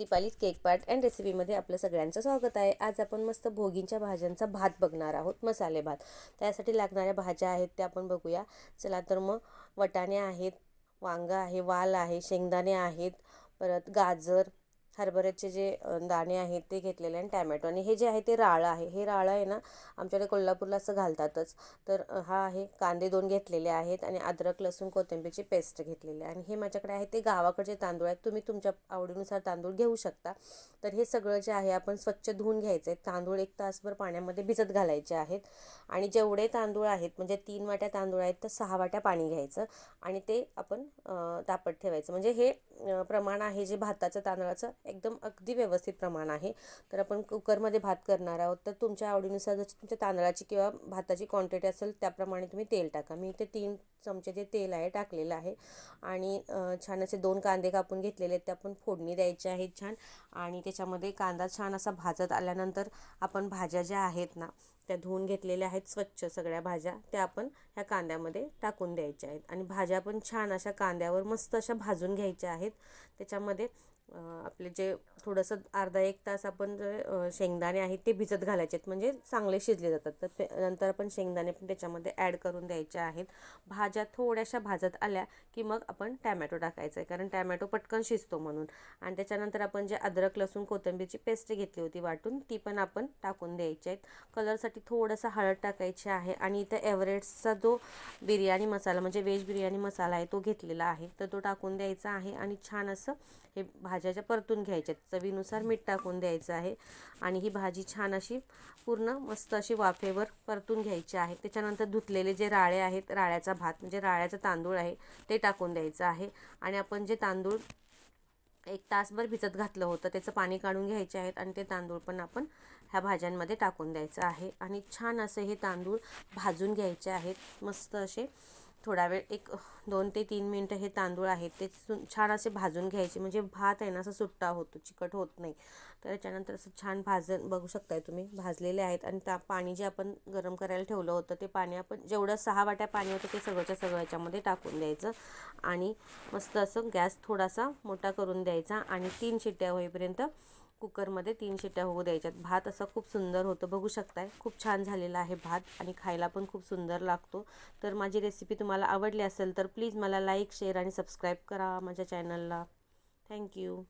दीपालीज cake part and रेसिपीमध्ये आपलं सगळ्यांचं स्वागत आहे. आज आपण मस्त भोगींच्या भाज्यांचा भात बघणार आहोत मसाले भात. त्यासाठी लागणाऱ्या भाज्या आहेत त्या आपण बघूया. चला तर मग वटाणे आहेत वांगं आहे वाल आहे शेंगदाणे आहेत परत गाजर हरभऱ्याचे जे दाणे आहेत ते घेतलेले आणि टॅमॅटो आणि हे जे आहे ते राळं आहे. हे राळं आहे ना आमच्याकडे कोल्हापूरला असं घालतातच. तर हा आहे कांदे दोन घेतलेले आहेत आणि अद्रक लसूण कोथिंबीरची पेस्ट घेतलेली आहे. आणि हे माझ्याकडे आहे ते गावाकडचे तांदूळ आहेत. तुम्ही तुमच्या आवडीनुसार तांदूळ घेऊ शकता. तर हे सगळं जे आहे आपण स्वच्छ धुवून घ्यायचं आहे तांदूळ एक तासभर पाण्यामध्ये भिजत घालायचे आहेत. आणि जेवढे तांदूळ आहेत म्हणजे तीन वाट्या तांदूळ आहेत तर सहा वाट्या पाणी घ्यायचं. आणि ते आपण तापत ठेवायचं. म्हणजे हे प्रमाण आहे जे भाताचं तांदळाचं एकदम अगदी व्यवस्थित प्रमाण आहे. तर आपण कुकरमध्ये भात करणार आहोत तर तुमच्या आवडीनुसार जशी तुमच्या तांदळाची किंवा भाताची क्वांटिटी असेल त्याप्रमाणे तुम्ही तेल टाका. मी इथे तीन चमचे जे तेल आहे टाकलेलं आहे. आणि छान असे दोन कांदे कापून घेतलेले आहेत ते आपण फोडणी द्यायचे आहेत छान. आणि त्याच्यामध्ये कांदा छान असा भाजत आल्यानंतर आपण भाज्या ज्या आहेत ना त्या धुवून घेतलेल्या आहेत स्वच्छ सगळ्या भाज्या. त्या आपण ह्या कांद्यामध्ये टाकून द्यायच्या आहेत. आणि भाज्या पण छान अशा कांद्यावर मस्त अशा भाजून घ्यायच्या आहेत. त्याच्यामध्ये आपले जे थोडंसं अर्धा एक तास आपण जे शेंगदाणे आहेत ते भिजत घालायचे आहेत. म्हणजे चांगले शिजले जातात. तर ते नंतर आपण शेंगदाणे पण त्याच्यामध्ये ॲड करून द्यायचे आहेत. भाज्या थोड्याशा भाजत आल्या की मग आपण टॅमॅटो टाकायचं आहे. कारण टॅमॅटो पटकन शिजतो म्हणून. आणि त्याच्यानंतर आपण जे अद्रक लसूण कोथिंबीरची पेस्ट घेतली होती वाटून ती पण आपण टाकून द्यायची आहेत. कलरसाठी थोडंसं हळद टाकायची आहे आणि इथं एव्हरेस्टचा जो बिर्याणी मसाला म्हणजे व्हेज बिर्याणी मसाला आहे तो घेतलेला आहे. तर तो टाकून द्यायचा आहे आणि छान असं हे भाज्याच्या परतून घ्यायच्या आहेत. चवीनुसार मीठ टाकून द्यायचं आहे. आणि ही भाजी छान अशी पूर्ण मस्त अशी वाफेवर परतून घ्यायची आहे. त्याच्यानंतर धुतलेले जे राळे आहेत राळ्याचा भात म्हणजे राळ्याचा तांदूळ आहे ते टाकून द्यायचं आहे. आणि आपण जे तांदूळ एक तासभर भिजत घातलं होतं त्याचं पाणी काढून घ्यायचे आहेत आणि ते तांदूळ पण आपण ह्या भाज्यांमध्ये टाकून द्यायचं आहे. आणि छान असे हे तांदूळ भाजून घ्यायचे आहेत. मस्त असे थोडा वेळ एक दोन ते तीन मिनटं हे तांदूळ आहेत ते सु छान असे भाजून घ्यायचे. म्हणजे भात आहे ना असं सुट्टा होतो चिकट होत नाही. तर त्याच्यानंतर असं छान भाजून बघू शकताय तुम्ही भाजलेले आहेत. आणि त्या पाणी जे आपण गरम करायला ठेवलं होतं ते पाणी आपण जेवढं सहा वाट्या पाणी होतं ते सगळंच्या सगळं याच्यामध्ये टाकून द्यायचं. आणि मस्त असं गॅस थोडासा मोठा करून द्यायचा. आणि तीन शिट्ट्या होईपर्यंत कुकरमध्ये तीन शिट्ट्या होऊ द्यायच्यात. भात असा खूप सुंदर होतं. बघू शकताय खूप छान झालेला आहे भात आणि खायला पण खूप सुंदर लागतो. तर माझी रेसिपी तुम्हाला आवडली असेल तर प्लीज मला लाईक शेअर आणि सबस्क्राईब करा माझ्या चॅनलला थँक्यू